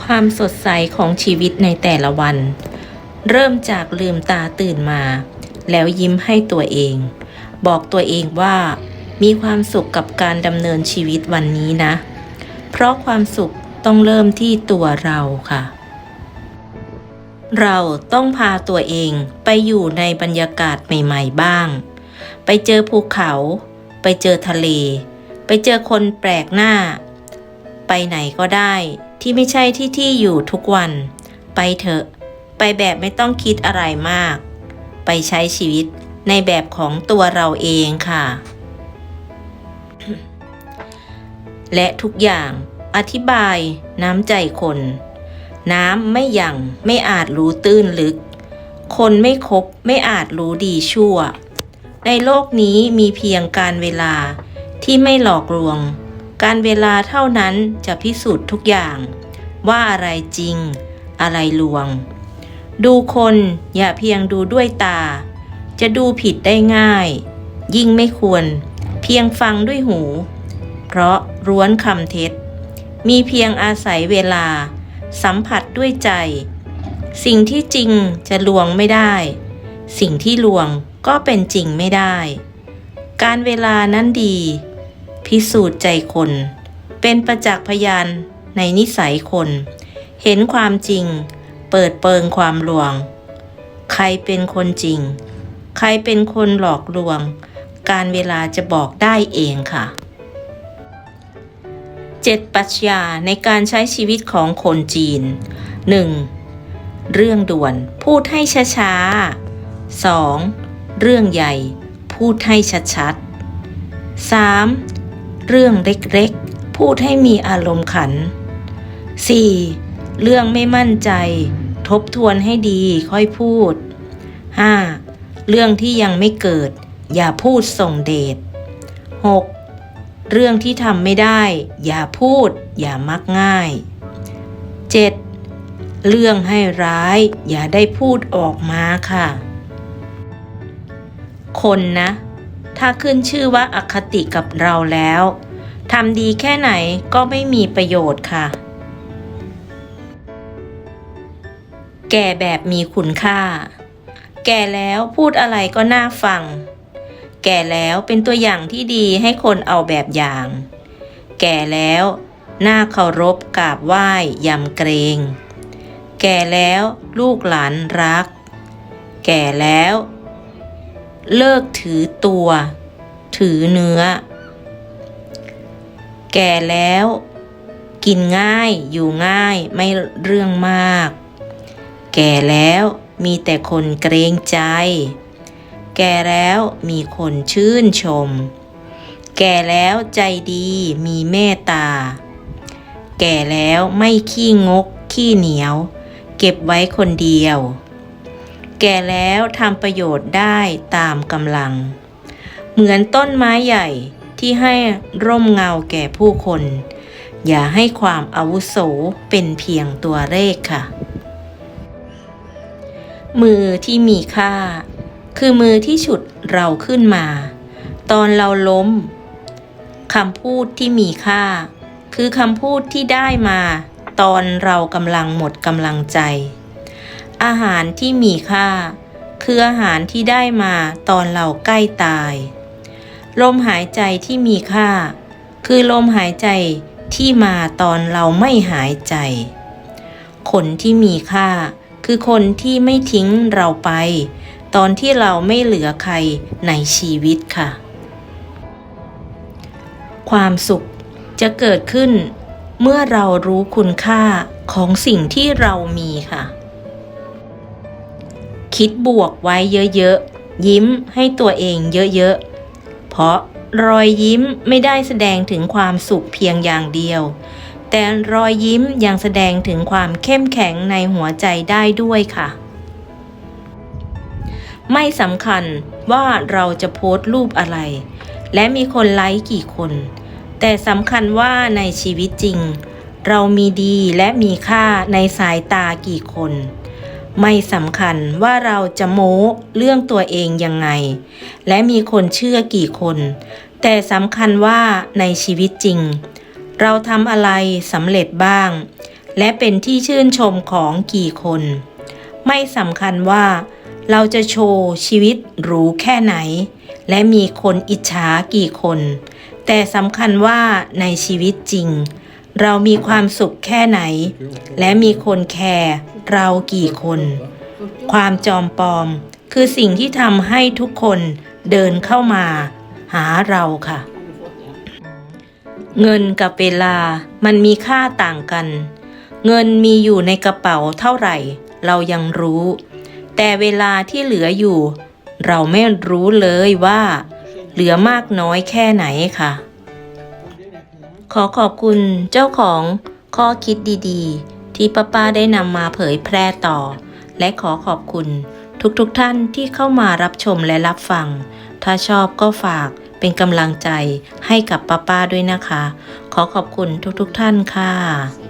ความสดใสของชีวิตในแต่ละวัน เริ่มจากลืมตาตื่นมา แล้วยิ้มให้ตัวเอง บอกตัวเองว่า มีความสุขกับการดำเนินชีวิตวันนี้นะ เพราะความสุขต้องเริ่มที่ตัวเราค่ะ เราต้องพาตัวเองไปอยู่ในบรรยากาศใหม่ ๆ บ้าง ไปเจอภูเขา ไปเจอทะเล ไปเจอคนแปลกหน้า ไปไหนก็ได้ ที่ไม่ใช่ที่ที่อยู่ทุกวัน ไปเถอะ ไปแบบไม่ต้องคิดอะไรมาก ไปใช้ชีวิตในแบบของตัวเราเองค่ะ และทุกอย่างอธิบายน้ำใจคน น้ำไม่หยั่งไม่อาจรู้ตื้นลึก คนไม่คบไม่อาจรู้ดีชั่ว ในโลกนี้มีเพียงการเวลาที่ไม่หลอกลวง การเวลาเท่านั้นจะพิสูจน์ทุกอย่าง ว่าอะไรจริง อะไรลวง ดูคนอย่าเพียงดูด้วยตา จะดูผิดได้ง่าย ยิ่งไม่ควร เพียงฟังด้วยหู เพราะร้วนคำเท็จ มีเพียงอาศัยเวลา สัมผัสด้วยใจ สิ่งที่จริงจะลวงไม่ได้ สิ่งที่ลวงก็เป็นจริงไม่ได้ การเวลานั้นดี พิสูจน์ใจคน เป็นประจักษ์พยาน ในนิสัยคน เห็นความจริง เปิดเปิงความลวง ใครเป็นคนจริง ใครเป็นคนหลอกลวง การเวลาจะบอกได้เองค่ะเจ็ดปรัชญาในการใช้ชีวิตของคนจีน 1. เรื่องด่วนพูดให้ช้าๆ 2. เรื่องใหญ่พูดให้ชัดๆ 3. เรื่องเล็กๆ พูดให้มีอารมณ์ขัน 4. เรื่องไม่มั่นใจ ทบทวนให้ดีค่อยพูด 5. เรื่องที่ยังไม่เกิด อย่าพูดส่งเดช 6. เรื่องที่ทำไม่ได้ อย่าพูด อย่ามักง่าย 7. เรื่องให้ร้าย อย่าได้พูดออกมาค่ะ คนนะ ถ้าขึ้นชื่อว่าอคติกับเราแล้วทำดีแค่ไหนก็ไม่มีประโยชน์ค่ะ แก่แบบมีคุณค่า แก่แล้วพูดอะไรก็น่าฟัง แก่แล้วเป็นตัวอย่างที่ดีให้คนเอาแบบอย่าง แก่แล้วน่าเคารพกราบไหว้ยำเกรง แก่แล้วลูกหลานรัก แก่แล้ว เลิกถือตัว ถือเนื้อ แก่แล้ว กินง่ายอยู่ง่ายไม่เรื่องมาก แก่แล้วมีแต่คนเกรงใจ แก่แล้วมีคนชื่นชม แก่แล้วใจดีมีเมตตา แก่แล้วไม่ขี้งก ขี้เหนียว เก็บไว้คนเดียว แก่แล้วทำประโยชน์ได้ตามกำลัง เหมือนต้นไม้ใหญ่ที่ให้ร่มเงาแก่ผู้คน อย่าให้ความอาวุโสเป็นเพียงตัวเลขค่ะ มือที่มีค่า คือมือที่ฉุดเราขึ้นมา ตอนเราล้มคำพูดที่มีค่า คือคำพูดที่ได้มา ตอนเรากำลังหมดกำลังใจ อาหารที่มีค่า คืออาหารที่ได้มาตอนเราใกล้ตาย ลมหายใจที่มีค่า คือลมหายใจที่มาตอนเราไม่หายใจคนที่มีค่า คือคนที่ไม่ทิ้งเราไป ตอนที่เราไม่เหลือใครในชีวิตค่ะ ความสุขจะเกิดขึ้น เมื่อเรารู้คุณค่าของสิ่งที่เรามีค่ะ คิดบวกไว้เยอะๆ ยิ้มให้ตัวเองเยอะๆ เพราะรอยยิ้มไม่ได้แสดงถึงความสุขเพียงอย่างเดียว แต่รอยยิ้มยังแสดงถึงความเข้มแข็งในหัวใจได้ด้วยค่ะ ไม่สำคัญว่าเราจะโพสต์รูปอะไร และมีคนไลค์กี่คน แต่สำคัญว่าในชีวิตจริง เรามีดีและมีค่าในสายตากี่คน ไม่สำคัญว่าเราจะโม้เรื่องตัวเองยังไง และมีคนเชื่อกี่คน แต่สำคัญว่าในชีวิตจริง เราทำอะไรสำเร็จบ้าง และเป็นที่ชื่นชมของกี่คน ไม่สำคัญว่าเราจะโชว์ชีวิตหรูแค่ไหน และมีคนอิจฉากี่คน แต่สำคัญว่าในชีวิตจริง เรามีความสุขแค่ไหน และมีคนแคร์เรากี่คน ความจอมปลอมคือสิ่งที่ทำให้ทุกคนเดินเข้ามา หาเราค่ะ เงินกับเวลามันมีค่าต่างกัน เงินมีอยู่ในกระเป๋าเท่าไหร่ เรายังรู้ แต่เวลาที่เหลืออยู่ เราไม่รู้เลยว่า เหลือมากน้อยแค่ไหนค่ะ ขอขอบคุณเจ้าของข้อคิดดีๆ ที่ป้าป้าได้นำมาเผยแพร่ต่อ และขอขอบคุณทุกๆทท่านที่เข้ามารับชมและรับฟัง ถ้าชอบก็ฝาก เป็นกำลังใจให้กับป้าป้าด้วยนะคะ ขอขอบคุณทุกๆทท่านค่ะ